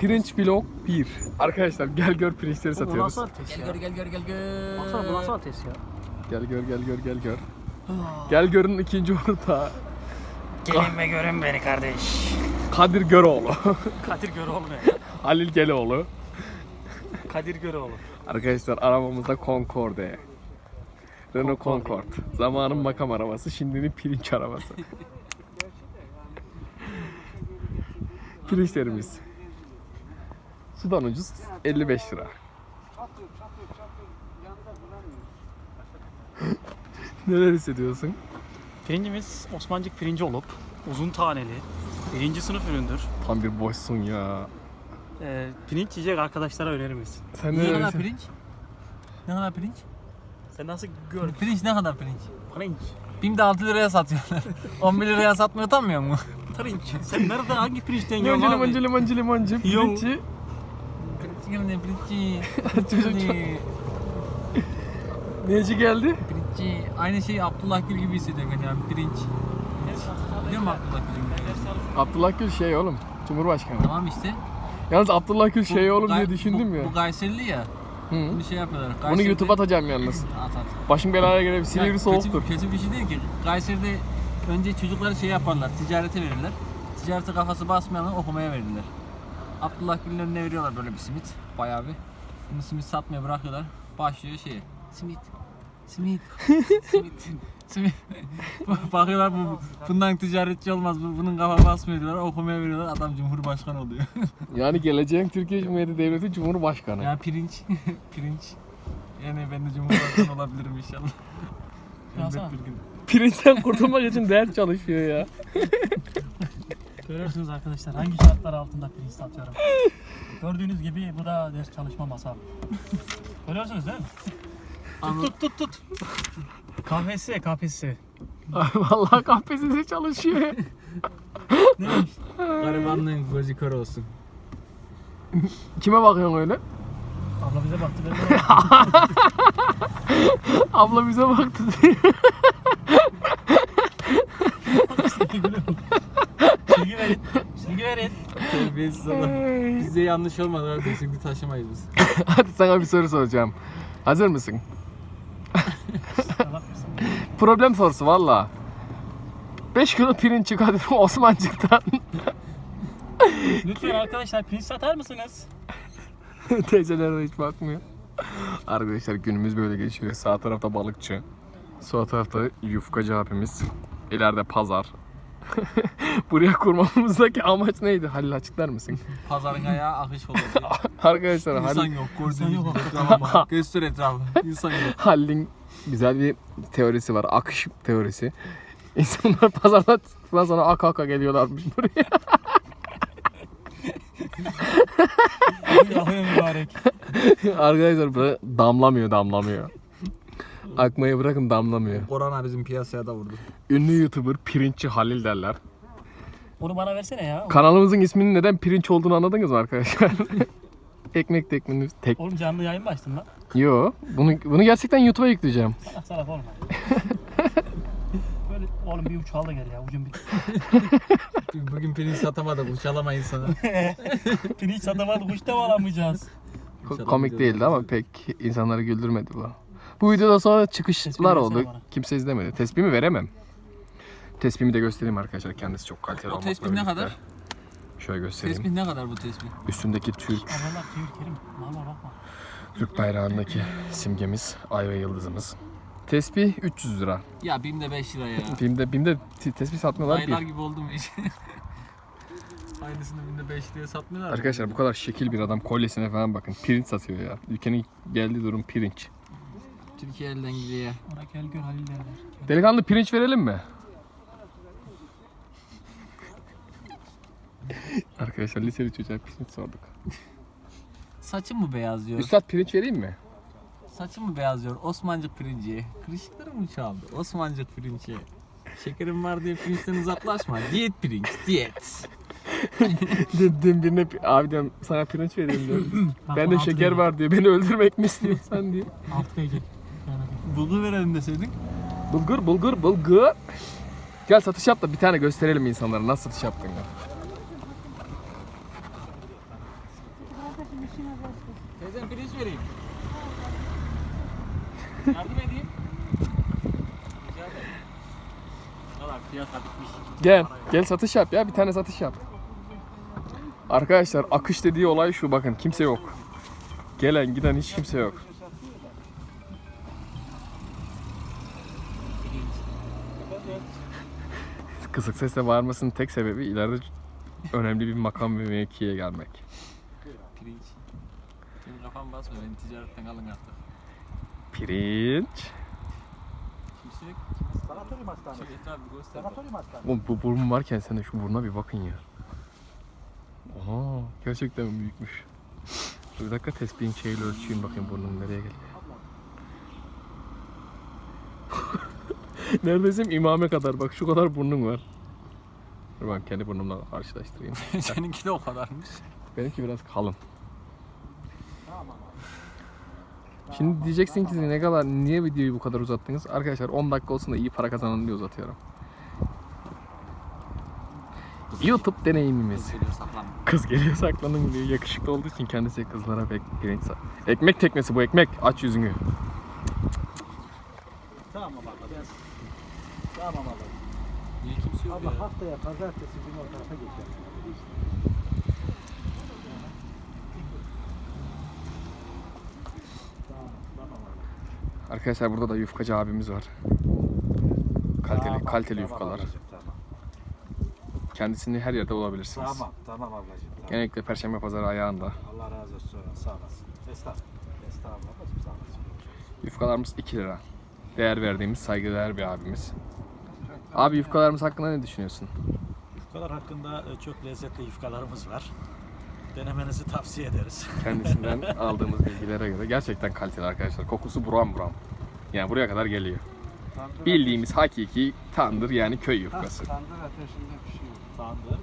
Pirinç vlog 1. Arkadaşlar gel gör pirinçleri Bu satıyoruz. nasıl ateş Gel ya? gör gel gör gel gör. Baksana bu nasıl ateş ya? Gel gör gel gör gel gör. Gel görün ikinci ortağı. Gelin ve görün beni kardeş. Kadir Göroğlu. Kadir Göroğlu ne? Halil Geleoğlu. Kadir Göroğlu. Arkadaşlar arabamızda Concorde. Renault Concorde. Zamanın makam arabası, şimdinin pirinç arabası. Pirinçlerimiz. Sudan ucuz 55 lira. Neler hissediyorsun? Pirincimiz Osmancık pirinci olup uzun taneli. Birinci sınıf üründür. Tam bir boşsun ya. Ee, pirinç yiyecek arkadaşlara öneririz. Sen Ne ne kadar pirinç? Ne kadar pirinç? Sen nasıl gör? Pirinç ne kadar pirinç? Pirinç. BİM'de 6 liraya satıyorlar. 11 liraya satmıyor utanmıyor mu? Pirinç. Sen nerede hangi pirinçten yiyorsun abi? limancı limancı limancı Yok. geldi pirinççi. Çocuk. Neci geldi? Pirinççi. Aynı şey Abdullah Gül gibi hissediyorum ben yani pirinç. Biliyor musun Abdullah Gül'ü? Abdullah Gül şey oğlum. Cumhurbaşkanı. Tamam işte. Yalnız Abdullah Gül şey oğlum diye düşündüm bu, ya. Bu Gayserili ya. Hı. Bunu şey yapıyorlar. Bunu Kayseri'de- YouTube'a atacağım yalnız. At at. Başım belaya gelebilir. Silivri Ya soğuktur. Kötü, kötü bir şey değil ki. Kayseri'de önce çocukları şey yaparlar, ticarete verirler. Ticarete kafası basmayanı okumaya verirler. Abdullah Gül'ün önüne veriyorlar böyle bir simit, bayağı bir. Bunu simit satmaya bırakıyorlar. Başlıyor şey, simit, simit, simit, simit. Bakıyorlar bu, bundan ticaretçi olmaz, bu, bunun kafa basmıyor diyorlar, okumaya veriyorlar, adam cumhurbaşkanı oluyor. Yani geleceğin Türkiye Cumhuriyeti Devleti Cumhurbaşkanı. yani pirinç, pirinç. Yani ben de cumhurbaşkanı olabilirim inşallah. Yazsana. Elbet bir gün. Pirinçten kurtulmak için ders çalışıyor ya. Görüyorsunuz arkadaşlar hangi şartlar altında pirinç satıyorum. Gördüğünüz gibi bu da ders çalışma masam. Görüyorsunuz değil mi? Tut tut tut tut. KPSS KPSS. Vallahi KPSS çalışıyor. Neymiş? Garibanlığın gözü kör olsun. Kime bakıyorsun öyle? Abla bize baktı ben de Abla bize baktı diye. Silgi verin. Silgi verin. Terbiyesiz adam. Bizde yanlış olmadı artık şimdi taşımayız biz. Hadi sana bir soru soracağım. Hazır mısın? Problem sorusu valla. 5 kilo pirinç çıkardım Osmancık'tan. Lütfen arkadaşlar pirinç satar mısınız? Teyzeler hiç bakmıyor. Arkadaşlar günümüz böyle geçiyor. Sağ tarafta balıkçı. Sol tarafta yufkacı abimiz. İleride pazar. Buraya kurmamızdaki amaç neydi? Halil açıklar mısın? Pazarın ayağı akış olacak. Arkadaşlar İnsan Halil, yok. Gördüğünüz yok. bak. Göster etrafı. İnsan yok. Halil'in güzel bir teorisi var. Akış teorisi. İnsanlar pazardan çıktıktan sonra aka aka geliyorlarmış buraya. Allah'ım mübarek. Arkadaşlar böyle damlamıyor damlamıyor. Akmayı bırakın damlamıyor. Korona bizim piyasaya da vurdu. Ünlü YouTuber Pirinççi Halil derler. Onu bana versene ya. Kanalımızın isminin neden pirinç olduğunu anladınız mı arkadaşlar? Ekmek tekmeniz tek. Oğlum canlı yayın mı açtın lan? Yo, bunu bunu gerçekten YouTube'a yükleyeceğim. Salak salak olma. Böyle oğlum bir uçağa da gel ya ucun bir. Bugün pirinç satamadık. Uçalamayın sana. Pirinç satamadık uç da mı alamayacağız? Ko- Komik değildi ama pek insanları güldürmedi bu. Bu videoda sonra çıkışlar oldu. Kimse izlemedi. Tespihimi veremem. Tespihimi de göstereyim arkadaşlar. Kendisi çok kaliteli O olmakla tespih ne birlikte. kadar? Şöyle göstereyim. Tespih ne kadar bu tespih? Üstündeki Türk Allah'lar diyor Kerim. Valla bakma. Türk bayrağındaki simgemiz, ay ve yıldızımız. Tespih 300 lira. Ya BİM'de 5 lira ya. Bim'de, Bim'de t- tespih satmıyorlar Aylar bir. gibi oldu mu iş? Aynısını BİM'de 5 liraya satmıyorlar mı? Arkadaşlar bu kadar şekil bir adam kolyesine falan bakın. Pirinç satıyor ya. Ülkenin geldiği durum pirinç. Türkiye elden gidiyor. Ona gel gör Halil derler. Gel. Delikanlı pirinç verelim mi? Arkadaşlar liseli çocuğa pirinç sorduk. Saçım mı beyazlıyor? Üstad pirinç vereyim mi? Saçım mı beyazlıyor? Osmancık pirinci. Kırışıklarım mı çaldı? Osmancık pirinci. Şekerim var diye pirinçten uzaklaşma. Diyet pirinç, diyet. Dün, dün birine pi- abi diyorum sana pirinç vereyim diyorum. Bu altı şeker var diyor. Beni öldürmek mi istiyorsan diye. Altı değil. Bulgur verelim deseydin. Bulgur bulgur bulgur. Gel satış yap da bir tane gösterelim insanlara nasıl satış yaptığını. Teyzem pirinç vereyim. Yardım edeyim. Rica ederim. Valla piyasa bitmiş. Gel. Gel satış yap ya. Bir tane satış yap. Arkadaşlar akış dediği olay şu bakın. Kimse yok. Gelen giden hiç kimse yok. Kısık sesle bağırmasının tek sebebi ileride önemli bir makam ve mevkiye gelmek. Pirinç. Şimdi kafam basmıyor. Beni ticaretten alın artık. Pirinç. Şimşek. Sanatorium hastanesi. Şu etrafı bir göster. Sanatorium hastanesi. Oğlum bu burun varken sen de şu buruna bir bakın ya. Oha gerçekten büyükmüş. Dur bir dakika tespihin şeyiyle ölçeyim bakayım burnum nereye geliyor. Neredeyse imame kadar bak şu kadar burnum var. Dur ben kendi burnumla karşılaştırayım. Seninki de o kadarmış. Benimki biraz kalın. Şimdi diyeceksin ki ne kadar niye videoyu bu kadar uzattınız? Arkadaşlar 10 dakika olsun da iyi para kazanalım diye uzatıyorum. YouTube deneyimimiz. Geliyor. Kız geliyor saklanın diyor. Yakışıklı olduğu için kendisi kızlara pek sa- Ekmek teknesi bu ekmek. Aç yüzünü. Tamam abla ben. Tamam abla. Niye kimse yok Abla ya? haftaya pazartesi günü o tarafa geçelim. Tamam, tamam abla. Arkadaşlar burada da yufkacı abimiz var. Kaliteli Tamam, kaliteli tamam yufkalar. ablacığım, Tamam. Kendisini her yerde bulabilirsiniz. Tamam, tamam ablacığım. Tamam. Genellikle Perşembe Pazarı ayağında. Allah razı olsun. Sağ olasın. Estağfurullah. Estağfurullah ablacığım, sağ olasın. Yufkalarımız 2 lira. Değer verdiğimiz, saygıdeğer bir abimiz. Abi yufkalarımız hakkında ne düşünüyorsun? Yufkalar hakkında e, çok lezzetli yufkalarımız var. Denemenizi tavsiye ederiz. Kendisinden aldığımız bilgilere göre gerçekten kaliteli arkadaşlar. Kokusu buram buram. Yani buraya kadar geliyor. Bildiğimiz hakiki tandır yani köy yufkası. Tandır ateşinde pişiyor. Tandır,